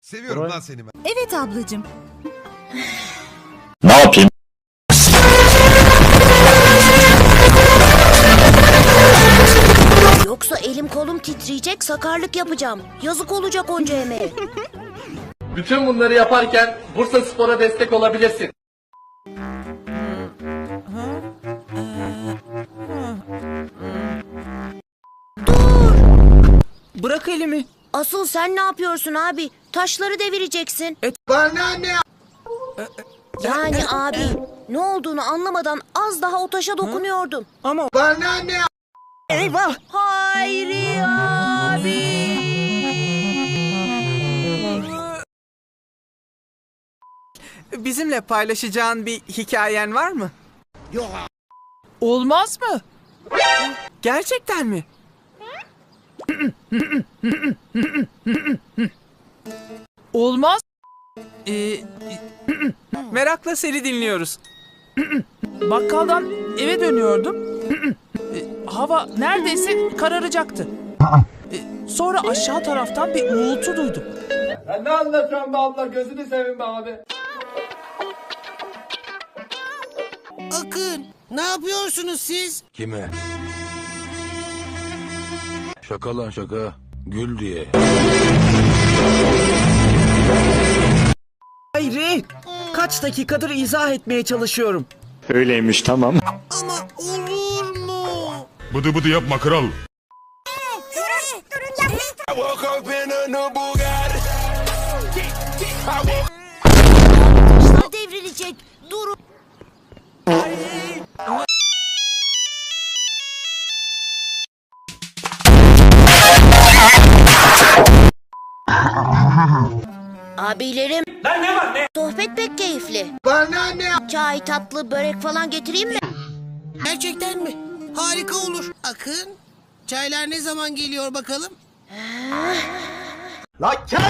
Seviyorum Koray. lan seni ben. Evet ablacığım. Ne yapayım? Yoksa elim kolum titreyecek, sakarlık yapacağım. Yazık olacak onca emeğe. Bütün bunları yaparken Bursa Spor'a destek olabilirsin. Bırak elimi. Asıl sen ne yapıyorsun abi? Taşları devireceksin. Bana ne? Yani abi, ne olduğunu anlamadan az daha o taşa dokunuyordum. Ama Bana ne? eyvah. Hayri abi. Bizimle paylaşacağın bir hikayen var mı? Yok. Olmaz mı? Gerçekten mi? Olmaz. Ee, merakla seni dinliyoruz. Bakkaldan eve dönüyordum. E, Hava neredeyse kararacaktı. E, Sonra aşağı taraftan bir uğultu duydum. Sen ne anlatıyorsun be abla gözünü seveyim be abi. Akın, ne yapıyorsunuz siz? Kime? Şaka lan şaka. Gül diye. Hayri. Kaç dakikadır izah etmeye çalışıyorum. Öyleymiş tamam. Ama olur mu? Bıdı bıdı yapma kral. Taşlar Abilerim. Lan ne var ne? Sohbet pek keyifli. Bana ne? Çay, tatlı, börek falan getireyim mi? Gerçekten mi? Harika olur. Akın, çaylar ne zaman geliyor bakalım? La kes!